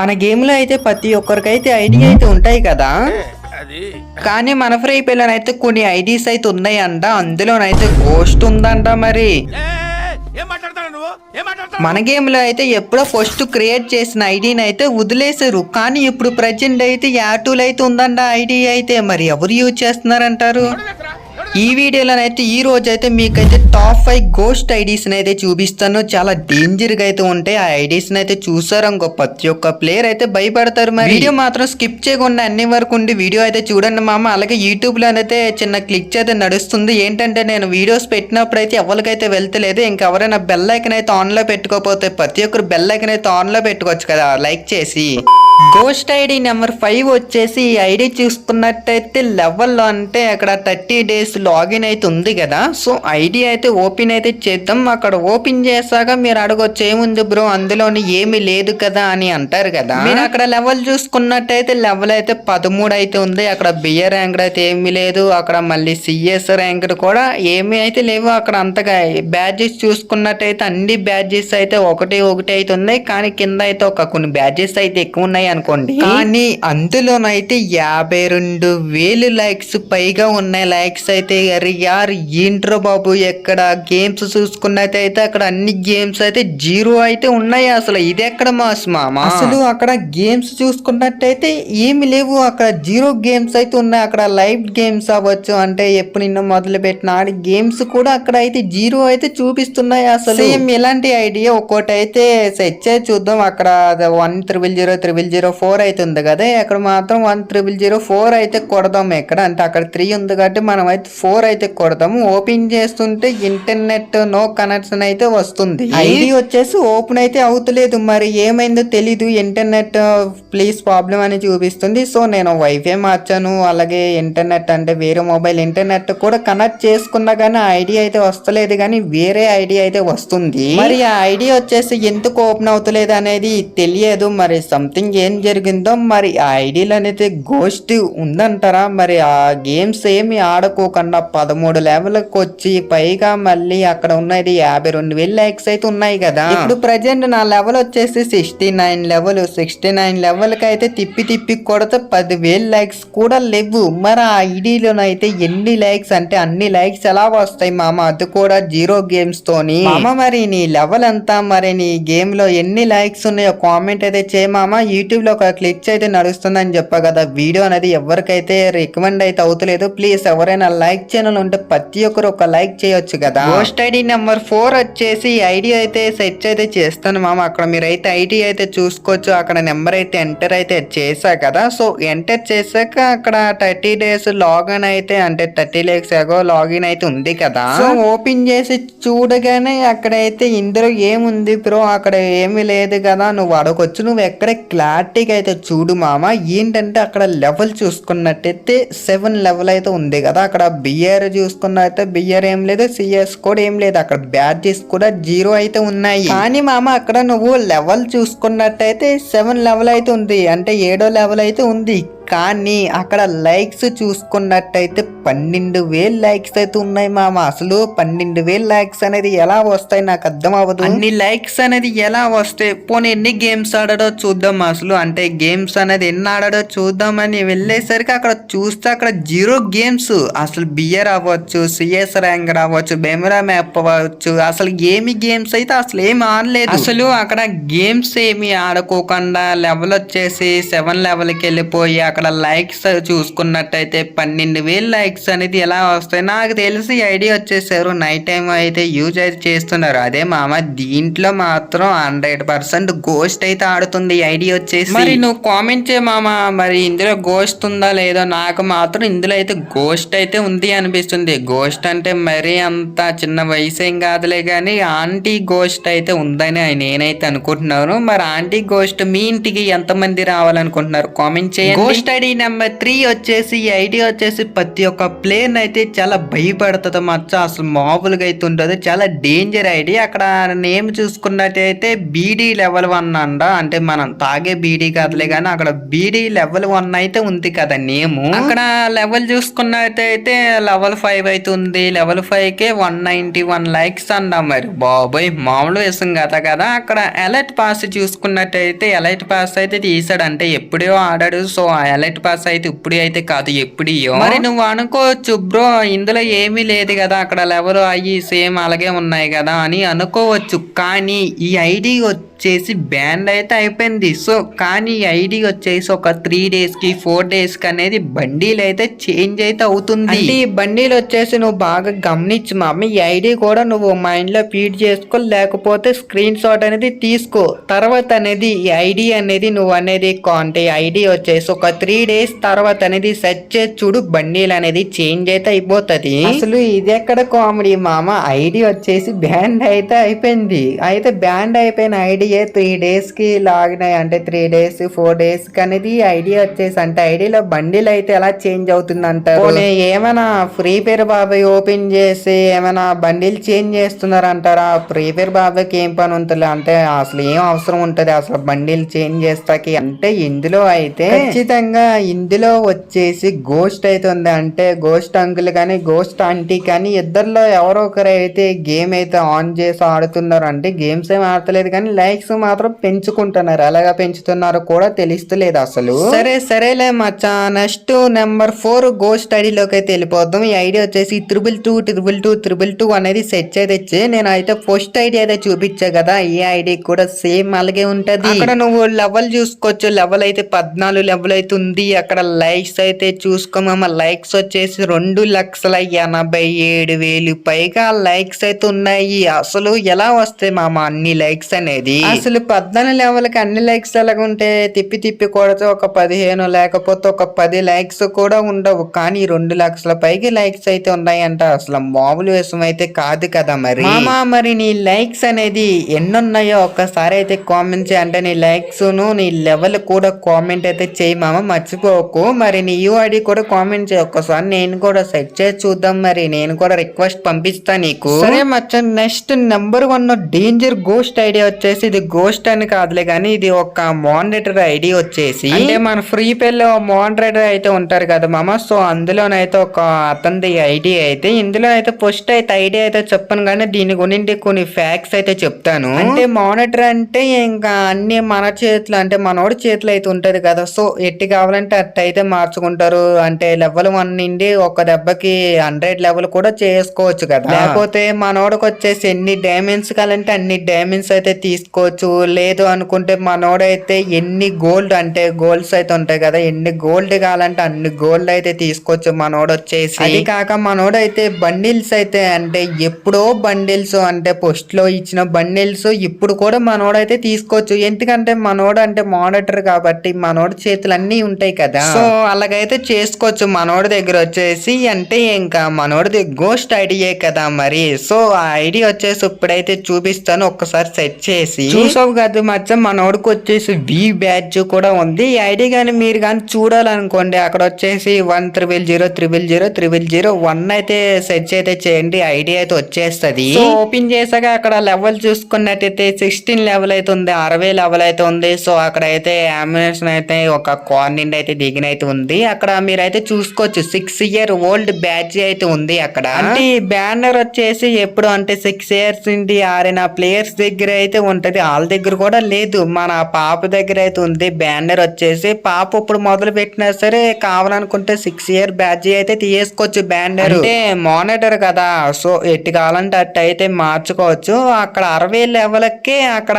మన గేమ్లో అయితే ప్రతి ఒక్కరికైతే ఐడి అయితే ఉంటాయి కదా? కానీ మన ఫ్రీ పిల్లనైతే కొన్ని ఐడీస్ అయితే ఉన్నాయంట. అందులోనైతే గోస్ట్ ఉందంట మరి. మన గేమ్లో అయితే ఎప్పుడో ఫస్ట్ క్రియేట్ చేసిన ఐడిని అయితే వదిలేసారు కానీ ఇప్పుడు ప్రజెంట్ అయితే యాటూలు అయితే ఉందంట ఐడి అయితే. మరి ఎవరు యూజ్ చేస్తున్నారంటారు? ఈ వీడియోలోనైతే ఈ రోజు అయితే మీకైతే టాప్ ఫైవ్ గోస్ట్ ఐడీస్ అయితే చూపిస్తాను. చాలా డేంజర్గా అయితే ఉంటాయి. ఆ ఐడీస్ అయితే చూసారు ఇంకో ప్రతి ఒక్క ప్లేయర్ అయితే భయపడతారు మరి. వీడియో మాత్రం స్కిప్ చేయకుండా అన్ని వరకు ఉండి వీడియో అయితే చూడండి మామ. అలాగే యూట్యూబ్లో అయితే చిన్న క్లిక్ అయితే నడుస్తుంది. ఏంటంటే నేను వీడియోస్ పెట్టినప్పుడు అయితే ఎవరికైతే వెళ్తలేదు ఇంకెవరైనా బెల్ ఐకన్ అయితే ఆన్లో పెట్టుకోకపోతే ప్రతి ఒక్కరు బెల్ ఐకన్ అయితే ఆన్లో పెట్టుకోవచ్చు కదా. లైక్ చేసి. గోస్ట్ ఐడి నెంబర్ ఫైవ్ వచ్చేసి ఈ ఐడి చూసుకున్నట్టయితే లెవెల్లో అంటే అక్కడ థర్టీ డేస్ లాగిన్ అయితే ఉంది కదా. సో ఐడి అయితే ఓపెన్ అయితే చేద్దాం. అక్కడ ఓపెన్ చేశాక మీరు అడగొచ్చు ఏముంది బ్రో అందులోని ఏమీ లేదు కదా అని అంటారు కదా. మీరు అక్కడ లెవెల్ చూసుకున్నట్టయితే లెవెల్ అయితే పదమూడు అయితే ఉంది. అక్కడ బిఏ ర్యాంక్ అయితే ఏమీ లేదు. అక్కడ మళ్ళీ సిఎస్ ర్యాంక్ కూడా ఏమీ అయితే లేవు. అక్కడ అంతగా బ్యాడ్జెస్ చూసుకున్నట్టయితే అన్ని బ్యాడ్జెస్ అయితే ఒకటి ఒకటి అయితే ఉన్నాయి. కానీ కింద అయితే ఒక కొన్ని బ్యాడ్జెస్ అయితే ఎక్కువ ఉన్నాయి. అనుకోండి. కానీ అందులోనైతే యాభై రెండు వేలు లైక్స్ పైగా ఉన్నాయి లైక్స్ అయితే. అరే యార్ ఏంట్రో బాబు ఎక్కడ గేమ్స్ చూసుకున్నట్టయితే అక్కడ అన్ని గేమ్స్ అయితే జీరో అయితే ఉన్నాయి అసలు. ఇది ఎక్కడ మాస్ మామ? అసలు అక్కడ గేమ్స్ చూసుకున్నట్టయితే ఏమి లేవు. అక్కడ జీరో గేమ్స్ అయితే ఉన్నాయి. అక్కడ లైవ్ గేమ్స్ అవ్వచ్చు. అంటే ఎప్పుడు నిన్న మొదలు పెట్టిన ఆడి గేమ్స్ కూడా అక్కడ అయితే జీరో అయితే చూపిస్తున్నాయి అసలు. సేమ్ ఇలాంటి ఐడియా ఒక్కోటి అయితే సెట్ చేసి చూద్దాం. అక్కడ one triple zero triple zero four అయితే ఉంది కదా అక్కడ మాత్రం వన్ త్రిబుల్ జీరో ఫోర్ అయితే కొడదాం ఎక్కడ? అంటే అక్కడ త్రీ ఉంది కాబట్టి మనం అయితే ఫోర్ అయితే కొడదాము. ఓపెన్ చేస్తుంటే ఇంటర్నెట్ నో కనెక్షన్ అయితే వస్తుంది. ఐడి వచ్చేసి ఓపెన్ అయితే అవుతలేదు. మరి ఏమైందో తెలీదు. ఇంటర్నెట్ ప్లీజ్ ప్రాబ్లం అని చూపిస్తుంది. సో నేను వైఫై మార్చాను. అలాగే ఇంటర్నెట్ అంటే వేరే మొబైల్ ఇంటర్నెట్ కూడా కనెక్ట్ చేసుకున్నా కానీ ఆ ఐడి అయితే వస్తలేదు కానీ వేరే ఐడి అయితే వస్తుంది. మరి ఆ ఐడి వచ్చేసి ఎందుకు ఓపెన్ అవుతలేదు అనేది తెలియదు. మరి సంథింగ్ ఏం జరిగిందో మరి ఆ ఐడిలో అనేది గోస్ట్ ఉందంటారా? మరి ఆ గేమ్స్ ఏమి ఆడుకోకుండా పదమూడు లెవెల్కి వచ్చి పైగా మళ్ళీ అక్కడ ఉన్నది యాభై రెండు వేలు లైక్స్ అయితే ఉన్నాయి కదా. ఇప్పుడు ప్రజెంట్ నా లెవెల్ వచ్చేసి sixty nine level sixty nine లెవెల్కి అయితే తిప్పి తిప్పి కొడితే పదివేలు లైక్స్ కూడా లేవు. మరి ఆ ఐడిలోనైతే ఎన్ని లైక్స్ అంటే అన్ని లైక్స్ ఎలా వస్తాయి మామ? అది కూడా జీరో గేమ్స్ తోని. మామ మరి నీ లెవెల్ ఎంత? మరి నీ గేమ్లో ఎన్ని లైక్స్ ఉన్నాయో కామెంట్ అయితే చేయ మామ. యూట్యూబ్ లో ఒక క్లిక్స్ అయితే నడుస్తుందని చెప్పా కదా. వీడియో అనేది ఎవరికైతే రికమెండ్ అయితే అవుతలేదు ప్లీజ్ ఎవరైనా లైక్ ఛానల్ ఉంటే ప్రతి ఒక్కరు ఒక లైక్ చేయొచ్చు కదా. పోస్ట్ ఐడి నెంబర్ ఫోర్ వచ్చేసి ఐడి అయితే సెట్ అయితే చేస్తాను మామ. అక్కడ మీరు అయితే ఐడి అయితే చూసుకోవచ్చు. అక్కడ నెంబర్ అయితే ఎంటర్ అయితే చేశా కదా. సో ఎంటర్ చేశాక అక్కడ థర్టీ డేస్ లాగిన్ అయితే అంటే థర్టీ డేస్ ఎగో లాగిన్ అయితే ఉంది కదా. సో ఓపెన్ చేసి చూడగానే అక్కడైతే ఇందులో ఏముంది బ్రో అక్కడ ఏమీ లేదు కదా. నువ్వు అడగొచ్చు. నువ్వు ఎక్కడ కార్తీక్ అయితే చూడు మామ ఏంటంటే అక్కడ లెవెల్ చూసుకున్నట్టయితే సెవెన్ లెవెల్ అయితే ఉంది కదా. అక్కడ బిఆర్ చూసుకున్నట్టయితే బిఆర్ ఏం లేదు సిఎస్ కూడా ఏం లేదు. అక్కడ బ్యాచెస్ కూడా జీరో అయితే ఉన్నాయి. కానీ మామ అక్కడ నువ్వు లెవెల్ చూసుకున్నట్టయితే సెవెన్ లెవెల్ అయితే ఉంది. అంటే ఏడో లెవెల్ అయితే ఉంది. కానీ అక్కడ లైక్స్ చూసుకున్నట్టయితే పన్నెండు వేలు లైక్స్ అయితే ఉన్నాయి మామ. అసలు పన్నెండు వేలు లైక్స్ అనేది ఎలా వస్తాయి నాకు అర్థం అవ్వదు. అన్ని లైక్స్ అనేది ఎలా వస్తాయి? పోనీ ఎన్ని గేమ్స్ ఆడాడో చూద్దాం అసలు. అంటే గేమ్స్ అనేది ఎన్ని ఆడాడో చూద్దామని వెళ్ళేసరికి అక్కడ చూస్తే అక్కడ జీరో గేమ్స్. అసలు బియర్ అవ్వచ్చు సిఎస్ ర్యాంక్ అవ్వచ్చు బెమరా మ్యాప్ అవ్వచ్చు. అసలు ఏమి గేమ్స్ అయితే అసలు ఏమి ఆడలేదు. అసలు అక్కడ గేమ్స్ ఏమి ఆడుకోకుండా లెవెల్ వచ్చేసి సెవెన్ లెవెల్కి వెళ్ళిపోయి అక్కడ లైక్స్ చూసుకున్నట్టయితే పన్నెండు వేలు లైక్స్ అనేది ఎలా వస్తాయి? నాకు తెలిసి ఐడియా వచ్చేసారు. నైట్ టైం అయితే యూజ్ అయితే చేస్తున్నారు. అదే మామ దీంట్లో మాత్రం హండ్రెడ్ పర్సెంట్ గోస్ట్ అయితే ఆడుతుంది ఐడియా వచ్చేసి. మరి నువ్వు కామెంట్ చేయ మామ. మరి ఇందులో గోస్ట్ ఉందా లేదో? నాకు మాత్రం ఇందులో అయితే గోస్ట్ అయితే ఉంది అనిపిస్తుంది. గోస్ట్ అంటే మరీ అంత చిన్న వయసు ఏం కాదులే కానీ ఆంటీ గోస్ట్ అయితే ఉందని నేనైతే అనుకుంటున్నాను. మరి ఆంటీ గోస్ట్ మీ ఇంటికి ఎంతమంది రావాలనుకుంటున్నారు? కామెంట్ చేయండి. స్టడీ నెంబర్ త్రీ వచ్చేసి ఈ ఐడి వచ్చేసి ప్రతి ఒక్క ప్లేన్ అయితే చాలా భయపడుతుంది మచ్చ. అసలు మామూలుగా అయితే ఉంటుంది చాలా డేంజర్ ఐడి అక్కడ నేమ్ చూసుకున్నట్టయితే బీడీ లెవెల్ వన్ అండ అంటే మనం తాగే బీడీ కదలే కానీ అక్కడ బీడీ లెవెల్ వన్ అయితే ఉంది కదా నేము. అక్కడ లెవెల్ చూసుకున్నట్టయితే లెవెల్ ఫైవ్ అయితే ఉంది. Level five K one ninety one likes అండ మరి. బాబోయ్ మామూలు విషయం కదా కదా. అక్కడ ఎలైట్ పాస్ చూసుకున్నట్టయితే ఎలైట్ పాస్ అయితే తీసాడు అంటే ఎప్పుడో ఆడాడు. సో ఆ ఎలర్ట్ పాస్ అయితే ఇప్పుడు అయితే కాదు ఎప్పుడో మరి నువ్వు అనుకోవచ్చు బ్రో ఇందులో ఏమీ లేదు కదా అక్కడ లెవెల్ అయ్యి సేమ్ అలాగే ఉన్నాయి కదా అని అనుకోవచ్చు. కానీ ఈ ఐడి వచ్చేసి బ్యాండ్ అయితే అయిపోయింది. సో కానీ ఈ ఐడి వచ్చేసి ఒక త్రీ డేస్కి ఫోర్ డేస్కి అనేది బండీలు అయితే చేంజ్ అయితే అవుతుంది. ఈ బండీలు వచ్చేసి నువ్వు బాగా గమనించు మామ ఈ ఐడి కూడా నువ్వు మైండ్లో ఫీడ్ చేసుకో లేకపోతే స్క్రీన్ షాట్ అనేది తీసుకో. తర్వాత అనేది ఈ ఐడి అనేది నువ్వు అనేది కా- అంటే ఐడి వచ్చేసి ఒక త్రీ డేస్ తర్వాత అనేది సెర్చ్ చేసి చూడు బండీలు అనేది చేంజ్ అయితే అయిపోతుంది. అసలు ఇది ఎక్కడ కామెడీ మామ? ఐడి వచ్చేసి బ్యాండ్ అయితే అయిపోయింది. అయితే బ్యాండ్ అయిపోయిన ఐడియా త్రీ డేస్కి లాగిన్ అంటే త్రీ డేస్ ఫోర్ డేస్కి అనేది ఐడియా వచ్చేసి అంటే ఐడిలో బండిల్ అయితే ఎలా చేంజ్ అవుతుంది అంటారు ఏమైనా ఫ్రీ ఫైర్ బాబాయ్ ఓపెన్ చేసి ఏమైనా బండిల్ చేంజ్ చేస్తున్నారు అంటారా ఫ్రీ ఫైర్ బాబాయ్కి ఏం పని ఉంటుంది? అంటే అసలు ఏం అవసరం ఉంటది? అసలు బండిల్ చేంజ్ చేస్తాకి? అంటే ఇందులో అయితే ఖచ్చితంగా ఇందులో వచ్చేసి గోస్ట్ అయితే ఉంది అంటే గోస్ట్ అంకుల్ కానీ గోస్ట్ ఆంటీ కానీ ఇద్దరిలో ఎవరో ఒకరు అయితే గేమ్ అయితే ఆన్ చేసి ఆడుతున్నారు. అంటే గేమ్స్ ఏం ఆడతలేదు కానీ లైక్స్ మాత్రం పెంచుకుంటున్నారు. ఎలాగా పెంచుతున్నారో కూడా తెలుస్తలేదు అసలు. సరే సరేలే మచ్చా నెక్స్ట్ నెంబర్ ఫోర్ గోస్ట్ ఐడిలోకి అయితే వెళ్ళిపోద్దాం ఈ ఐడి వచ్చేసి triple two triple two triple two అనేది సెట్ అయితే ఇచ్చి నేను అయితే ఫస్ట్ ఐడి అయితే చూపించా కదా. ఈ ఐడి కూడా సేమ్ అలాగే ఉంటది. అక్కడ నువ్వు లెవెల్ చూసుకోవచ్చు. లెవెల్ అయితే పద్నాలుగు లెవెల్ అయితే ఉంది. అక్కడ లైక్స్ అయితే చూసుకోమమ్మ లైక్స్ వచ్చేసి రెండు లక్షల ఎనభై ఏడు వేలు. పైగా లైక్స్ అయితే ఉన్నాయి. అసలు ఎలా వస్తాయి మామ అన్ని లైక్స్ అనేది? అసలు పద్నాలుగు లెవెల్కి అన్ని లైక్స్ ఎలాగ ఉంటే తిప్పి తిప్పి కొడితే ఒక పదిహేను లేకపోతే ఒక పది లైక్స్ కూడా ఉండవు. కానీ రెండు లక్షల పైకి లైక్స్ అయితే ఉన్నాయంట. అసలు మామూలు విషయం అయితే కాదు కదా మరి. మామా మరి నీ లైక్స్ అనేది ఎన్ని ఉన్నాయో ఒక్కసారి అయితే కామెంట్ చేయి. అంటే నీ లైక్స్ను నీ లెవెల్ కూడా కామెంట్ అయితే చేయి మామ. మర్చిపోకు. మరి నీ యూఐడి కూడా కామెంట్ చేయి. ఒక్కసారి నేను కూడా సెట్ చేసి చూద్దాం మరి. నేను కూడా రిక్వెస్ట్ పంపిస్తా నీకు. సరే మచ్చ next number one danger ghost idea వచ్చేసి ఇది గోస్ట్ అని కాదులే కానీ ఇది ఒక మానిటర్ ఐడి వచ్చేసి. అంటే మన ఫ్రీ పేలో మానిటర్ అయితే ఉంటారు కదా మామ. సో అందులోనైతే ఒక అతనిది ఐడి అయితే ఇందులో అయితే ఫస్ట్ అయితే ఐడియా అయితే చెప్పను కానీ దీని గురించి కొన్ని ఫ్యాక్ట్స్ అయితే చెప్తాను. అంటే మానిటర్ అంటే ఇంకా అన్ని మన చేతులు అంటే మనోడి చేతులు అయితే ఉంటది కదా. సో ఎట్టి కావాలంటే అట్ట అయితే మార్చుకుంటారు. అంటే లెవెల్ వన్ నుండి ఒక దెబ్బకి హండ్రెడ్ లెవెల్ కూడా చేసుకోవచ్చు కదా. లేకపోతే మనోడికి వచ్చేసి ఎన్ని డైమండ్స్ కావాలంటే అన్ని డైమండ్స్ అయితే తీసుకోవచ్చు. లేదు అనుకుంటే మనోడైతే ఎన్ని గోల్డ్ అంటే గోల్డ్స్ అయితే ఉంటాయి కదా. ఎన్ని గోల్డ్ కావాలంటే అన్ని గోల్డ్ అయితే తీసుకోవచ్చు మనోడు వచ్చేసి అది కాక మనోడైతే బండిల్స్ అయితే అంటే ఎప్పుడో బండిల్స్ అంటే పోస్ట్లో ఇచ్చిన బండిల్స్ ఇప్పుడు కూడా మనోడైతే తీసుకోవచ్చు. ఎందుకంటే మనోడు అంటే మానిటర్ కాబట్టి మనోడి చేతులు అన్ని ఉంటాయి కదా. సో అలాగైతే చేసుకోవచ్చు. మనోడి దగ్గర వచ్చేసి అంటే ఇంకా మనోడిది గోస్ట్ ఐడియే కదా మరి. సో ఆ ఐడి వచ్చేసి ఇప్పుడైతే చూపిస్తాను. ఒక్కసారి సెట్ చేసి. చూసావు కదా మచ్చ మనోడికి వచ్చేసి వి బ్యాచ్ కూడా ఉంది. ఈ ఐడి కానీ మీరు కానీ చూడాలనుకోండి. అక్కడ వచ్చేసి one triple zero triple zero triple zero one అయితే సెర్చ్ అయితే చేయండి. ఐడి అయితే వచ్చేస్తది. ఓపెన్ చేసాక అక్కడ లెవెల్ చూసుకున్నట్టయితే సిక్స్టీన్ లెవెల్ అయితే ఉంది. అరవై లెవెల్ అయితే ఉంది. సో అక్కడ అయితే అమ్యునేషన్ అయితే ఒక కార్ నుండి అయితే దిగిన అయితే ఉంది. అక్కడ మీరైతే చూసుకోవచ్చు. సిక్స్ ఇయర్ ఓల్డ్ బ్యాచ్ అయితే ఉంది అక్కడ. అంటే ఈ బ్యానర్ వచ్చేసి ఎప్పుడు అంటే సిక్స్ ఇయర్స్ నుండి ఆరిన ప్లేయర్స్ దగ్గర అయితే ఉంటది. వాళ్ళ దగ్గర కూడా లేదు. మన పాప దగ్గర అయితే ఉంది. బ్యానర్ వచ్చేసి పాప ఇప్పుడు మొదలు పెట్టినా సరే కావాలనుకుంటే సిక్స్ ఇయర్ బ్యాచ్ అయితే తీసుకోవచ్చు బ్యానర్ అంటే మానిటర్ కదా. సో ఎట్టి కావాలంటే అట్టు అయితే మార్చుకోవచ్చు. అక్కడ అరవై లెవెల్కే అక్కడ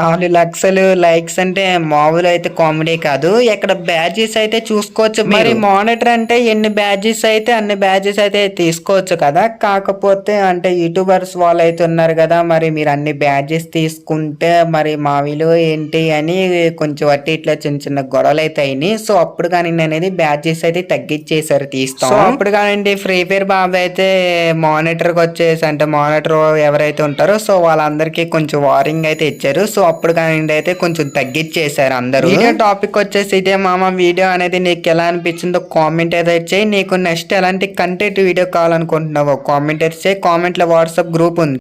నాలుగు లక్షలు లైక్స్ అంటే మామూలు అయితే కామెడీ కాదు. ఇక్కడ బ్యాచెస్ అయితే చూసుకోవచ్చు. మరి మానిటర్ అంటే ఎన్ని బ్యాచెస్ అయితే అన్ని బ్యాచెస్ అయితే తీసుకోవచ్చు కదా. కాకపోతే అంటే యూట్యూబర్స్ వాళ్ళు అయితే ఉన్నారు కదా. మరి మీరు అన్ని బ్యాచెస్ తీసుకుంటే మరి మా విలువ ఏంటి అని కొంచెం అట్టి ఇట్లా చిన్న చిన్న గొడవలు అయితే అయినాయి. సో అప్పుడు కానీ అనేది బ్యాచెస్ అయితే తగ్గించేసారు తీస్తాం. సో అప్పుడు కానీ ఫ్రీ ఫైర్ బాబు అయితే మానిటర్కి వచ్చేసి అంటే మానిటర్ ఎవరైతే ఉంటారో సో వాళ్ళందరికీ కొంచెం వారింగ్ అయితే ఇచ్చారు. సో అప్పుడు కానీ అయితే కొంచెం తగ్గించేశారు అందరూ. టాపిక్ వచ్చేసి ఇదే మామ వీడియో అనేది నీకు ఎలా అనిపించిందో కామెంట్ అయితే చేయి నీకు నెక్స్ట్ ఎలాంటి కంటెంట్ వీడియో కావాలనుకుంటున్నావో కామెంట్ అయితే చేయి కామెంట్లో వాట్సాప్ గ్రూప్ ఉంది.